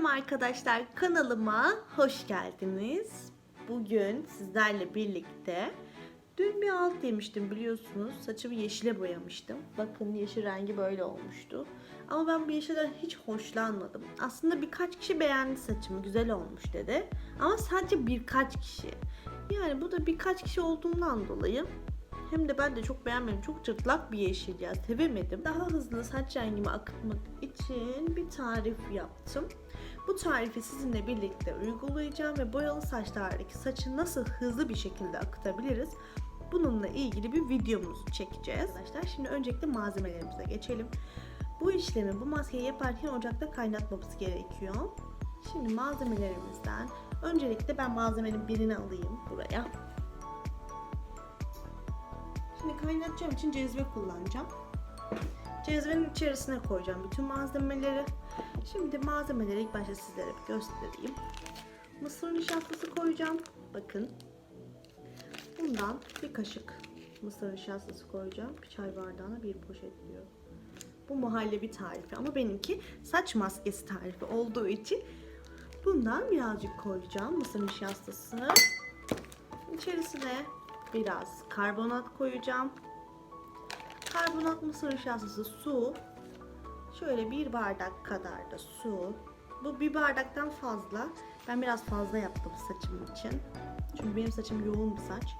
Selam arkadaşlar kanalıma hoş geldiniz. Bugün sizlerle birlikte dün bir alt yemiştim biliyorsunuz. Saçımı yeşile boyamıştım. Bakın yeşil rengi böyle olmuştu. Ama ben bu yeşilden hiç hoşlanmadım. Aslında birkaç kişi beğendi saçımı güzel olmuş dedi. Ama sadece birkaç kişi. Yani bu da birkaç kişi olduğundan dolayı hem de ben de çok beğenmedim. Çok cırtlak bir yeşil ya. Sevemedim. Daha hızlı saç rengimi akıtmak için bir tarif yaptım. Bu tarifi sizinle birlikte uygulayacağım ve boyalı saçlardaki saçı nasıl hızlı bir şekilde akıtabiliriz? Bununla ilgili bir videomuzu çekeceğiz. Arkadaşlar şimdi öncelikle malzemelerimize geçelim. Bu işlemi, bu maskeyi yaparken ocakta kaynatmamız gerekiyor. Şimdi malzemelerimizden öncelikle ben malzemenin birini alayım buraya. Şimdi kaynatacağım için cezve kullanacağım. Cezvenin içerisine koyacağım bütün malzemeleri. Şimdi malzemeleri ilk başta sizlere bir göstereyim. Mısır nişastası koyacağım. Bakın. Bundan bir kaşık mısır nişastası koyacağım. Bir çay bardağına bir poşet diyor. Bu muhallebi tarifi ama benimki saç maskesi tarifi olduğu için bundan birazcık koyacağım mısır nişastasını. İçerisine biraz karbonat koyacağım. Karbonat mısır nişastası su. Şöyle bir bardak kadar da su. Bu bir bardaktan fazla. Ben biraz fazla yaptım saçım için. Çünkü benim saçım yoğun bir saç.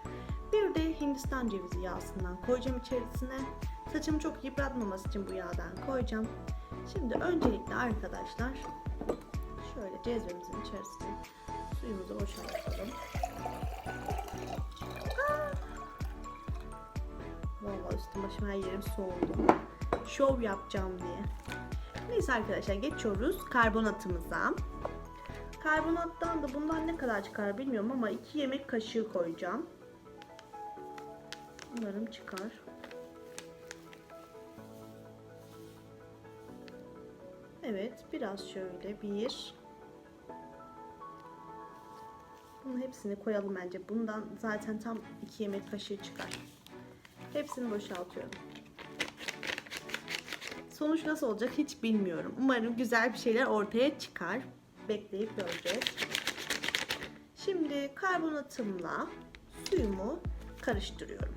Bir de Hindistan cevizi yağsından koyacağım içerisine. Saçımı çok yıpratmaması için bu yağdan koyacağım. Şimdi öncelikle arkadaşlar şöyle cezvemizin içerisine suyumuzu boşaltalım. Vallahi üstüm başım her yerim soğudu. Şov yapacağım diye. Neyse arkadaşlar geçiyoruz karbonatımıza. Karbonattan da bundan ne kadar çıkar bilmiyorum ama 2 yemek kaşığı koyacağım. Umarım çıkar. Evet biraz şöyle bir Bunun hepsini koyalım bence. Bundan zaten tam 2 yemek kaşığı çıkar. Hepsini boşaltıyorum. Sonuç nasıl olacak hiç bilmiyorum. Umarım güzel bir şeyler ortaya çıkar. Bekleyip göreceğiz. Şimdi karbonatımla suyumu karıştırıyorum.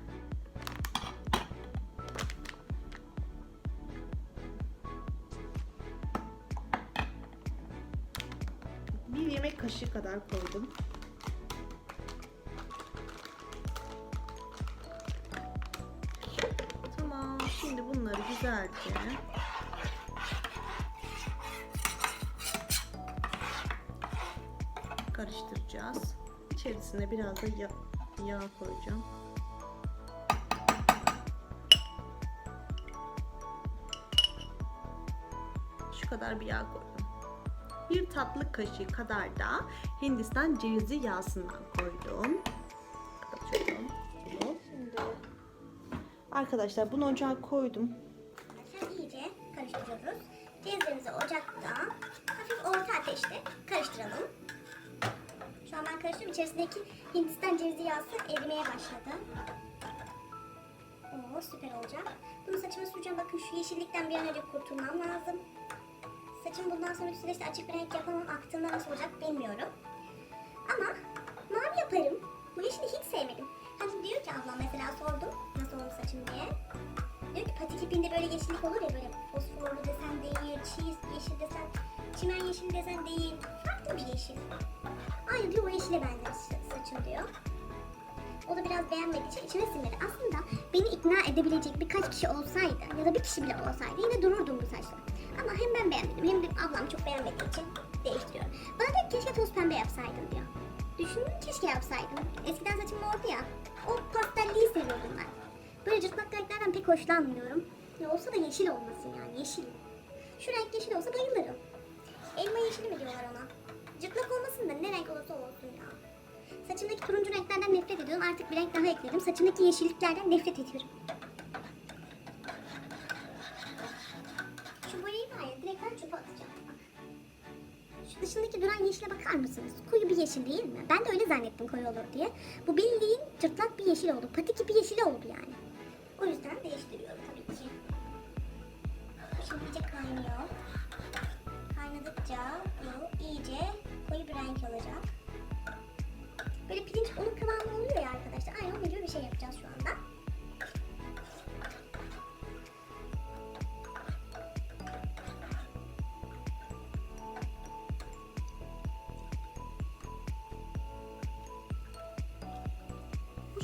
Bir yemek kaşığı kadar koydum. Güzelce karıştıracağız. İçerisine biraz da yağ, yağ koyacağım. Şu kadar bir yağ koydum. Bir tatlı kaşığı kadar da Hindistan cevizi yağsından koydum. Kapatıyorum. Şimdi Arkadaşlar bunu ocağa koydum. Cezvemizi ocakta hafif orta ateşte karıştıralım. Şu an ben karıştırıyorum. İçerisindeki Hindistan cevizi yağısı erimeye başladı. Oo süper olacak. Bunu saçıma süreceğim. Bakın şu yeşillikten bir an önce kurtulmam lazım. Saçım bundan sonra süreçte açık bir renk yapamam. Aktığında nasıl olacak bilmiyorum. Ama mavi yaparım. Bu yeşili hiç sevmedim. Hani diyor ki ablam mesela sordum nasıl olmuş saçım diye. Diyor ki patik ipinde böyle yeşillik olur ya böyle fosforlu desen değil, çiğ yeşil desen, çimen yeşil desen değil. Farklı bir yeşil. Aynı diyor o yeşile benzer sa- saçım diyor. O da biraz beğenmediği için içine sinmedi. Aslında beni ikna edebilecek birkaç kişi olsaydı ya da bir kişi bile olsaydı yine dururdum bu saçla. Ama hem ben beğenmedim hem de ablam çok beğenmediği için değiştiriyorum. Bana diyor keşke toz pembe yapsaydın diyor. Düşündüm keşke yapsaydım. Eskiden saçım mordu ya. O pastelliği seviyordum ben. Böyle cırtlak renklerden pek hoşlanmıyorum. Ya olsa da yeşil olmasın yani yeşil. Şu renk yeşil olsa bayılırım. Elma yeşili mi diyorlar ona? Cırtlak olmasın da ne renk olursa olsun ya. Saçımdaki turuncu renklerden nefret ediyorum. Artık bir renk daha ekledim. Saçımdaki yeşilliklerden nefret ediyorum. Şu boyayı var ya direkt ben çöpe atacağım. Şu dışındaki duran yeşile bakar mısınız? Koyu bir yeşil değil mi? Ben de öyle zannettim koyu olur diye. Bu bildiğin cırtlak bir yeşil oldu. Patik ipi yeşili oldu yani. O yüzden değiştiriyorum kaynıyor. Kaynadıkça bu renk olacak. Böyle pirinç unu kıvamı oluyor ya arkadaşlar. Aynı onun gibi bir şey yapacağız şu anda.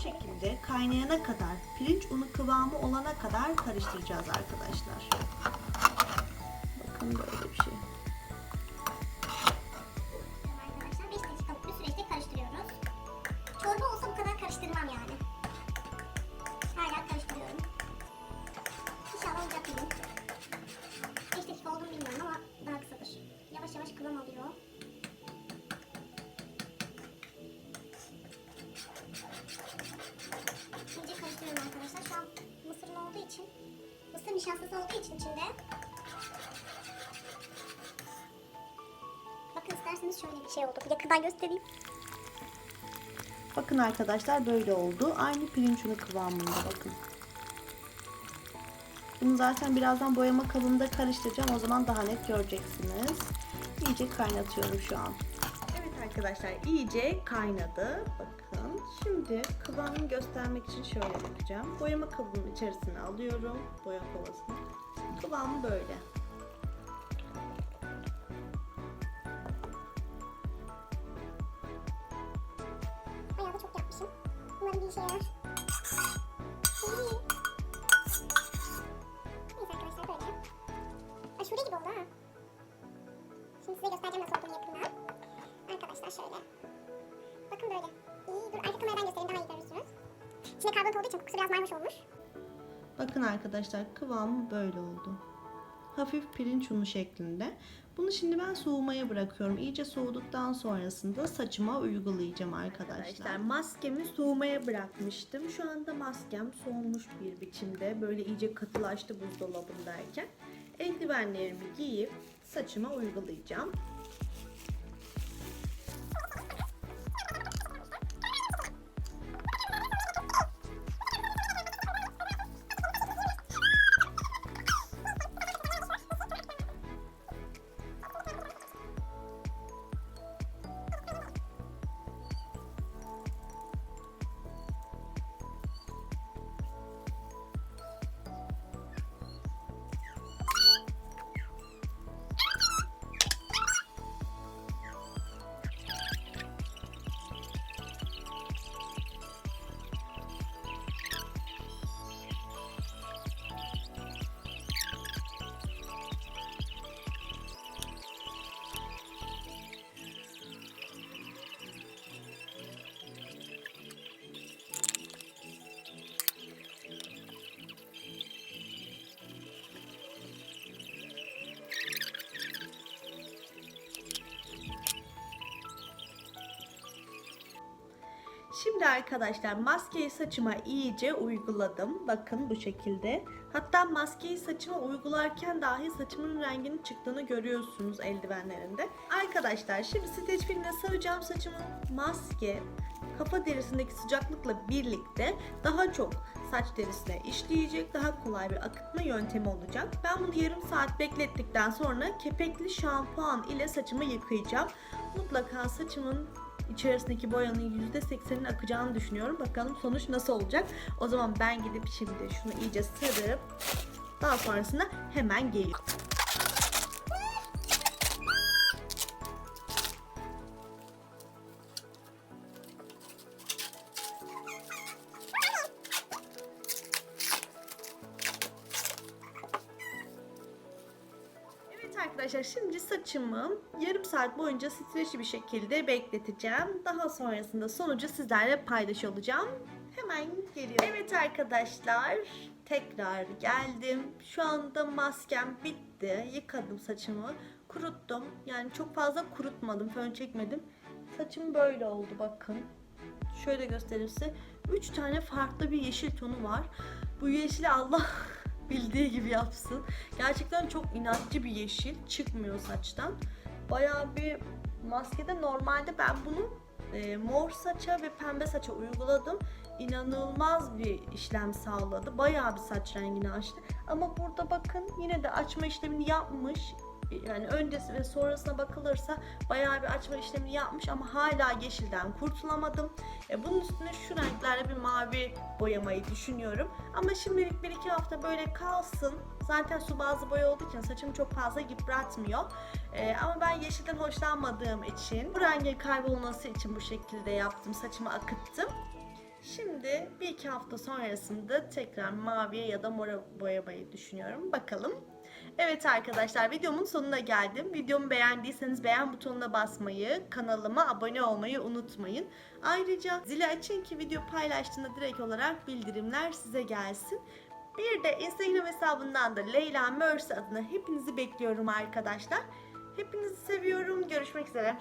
Şekilde kaynayana kadar, pirinç unu kıvamı olana kadar karıştıracağız arkadaşlar. Bakın böyle bir şey. Arkadaşlar 5 dakikalık bir süreçte karıştırıyoruz. Çorba olsa bu kadar karıştırmam yani. Hala karıştırıyorum. İnşallah olacak bir gün. 5 dakika oldu mu bilmiyorum ama daha kısadır. Yavaş yavaş kıvam alıyor. Şöyle bir şey oldu. Yakından göstereyim. Bakın arkadaşlar böyle oldu. Aynı pirinç unu kıvamında bakın. Bunu zaten birazdan boyama kabında karıştıracağım. O zaman daha net göreceksiniz. İyice kaynatıyorum şu an. Evet arkadaşlar iyice kaynadı. Bakın. Şimdi kıvamını göstermek için şöyle yapacağım. Boyama kabının içerisine alıyorum. Boya kovasını. Kıvamı böyle. İyi. Neyse arkadaşlar böyle. Aşure gibi oldu ha. Şimdi size göstereceğim nasıl olduğunu yakından. Arkadaşlar şöyle. Bakın böyle. İyi dur arka kameradan göstereyim daha iyi görürsünüz. İçinde karbonat olduğu için kokusu biraz mayhoş olmuş. Bakın arkadaşlar kıvamı böyle oldu. Hafif pirinç unu şeklinde. Bunu şimdi ben soğumaya bırakıyorum. İyice soğuduktan sonrasında saçıma uygulayacağım arkadaşlar. maskemi soğumaya bırakmıştım. Şu anda maskem soğumuş bir biçimde. Böyle iyice katılaştı buzdolabındayken. Eldivenlerimi giyip saçıma uygulayacağım. Arkadaşlar maskeyi saçıma iyice uyguladım. Bakın bu şekilde. Hatta maskeyi saçıma uygularken dahi saçımın renginin çıktığını görüyorsunuz eldivenlerinde. Arkadaşlar şimdi streç filmle saracağım saçımı. Maske kafa derisindeki sıcaklıkla birlikte daha çok saç derisine işleyecek, daha kolay bir akıtma yöntemi olacak. Ben bunu yarım saat beklettikten sonra kepekli şampuan ile saçımı yıkayacağım. Mutlaka saçımın içerisindeki boyanın %80'inin akacağını düşünüyorum. Bakalım sonuç nasıl olacak. O zaman ben gidip şimdi şunu iyice sarıp daha sonrasında hemen geliyorum. Arkadaşlar şimdi saçımı yarım saat boyunca streçli bir şekilde bekleteceğim. Daha sonrasında sonucu sizlerle paylaşıyor olacağım. Hemen geliyorum. Evet arkadaşlar tekrar geldim. Şu anda maskem bitti. Yıkadım saçımı. Kuruttum. Yani çok fazla kurutmadım. Fön çekmedim. Saçım böyle oldu bakın. Şöyle gösterirse 3 tane farklı bir yeşil tonu var. Bu yeşili Allah bildiği gibi yapsın. Gerçekten çok inatçı bir yeşil. Çıkmıyor saçtan. Bayağı bir maskede normalde ben bunu e, mor saça ve pembe saça uyguladım. İnanılmaz bir işlem sağladı. Bayağı bir saç rengini açtı. Ama burada bakın yine de açma işlemini yapmış. Yani öncesi ve sonrasına bakılırsa bayağı bir açma işlemini yapmış ama hala yeşilden kurtulamadım. E, bunun üstüne şu renklerle bir mavi boyamayı düşünüyorum. Ama şimdilik bir iki hafta böyle kalsın. Zaten su bazlı boya olduğu için saçımı çok fazla yıpratmıyor. E, ama ben yeşilden hoşlanmadığım için bu rengin kaybolması için bu şekilde yaptım. Saçımı akıttım. Şimdi bir iki hafta sonrasında tekrar maviye ya da mora boyamayı düşünüyorum. Bakalım. Evet arkadaşlar videomun sonuna geldim. Videomu beğendiyseniz beğen butonuna basmayı, kanalıma abone olmayı unutmayın. Ayrıca zili açın ki video paylaştığında direkt olarak bildirimler size gelsin. Bir de Instagram hesabından da Leyla Mörs adına hepinizi bekliyorum arkadaşlar. Hepinizi seviyorum. Görüşmek üzere.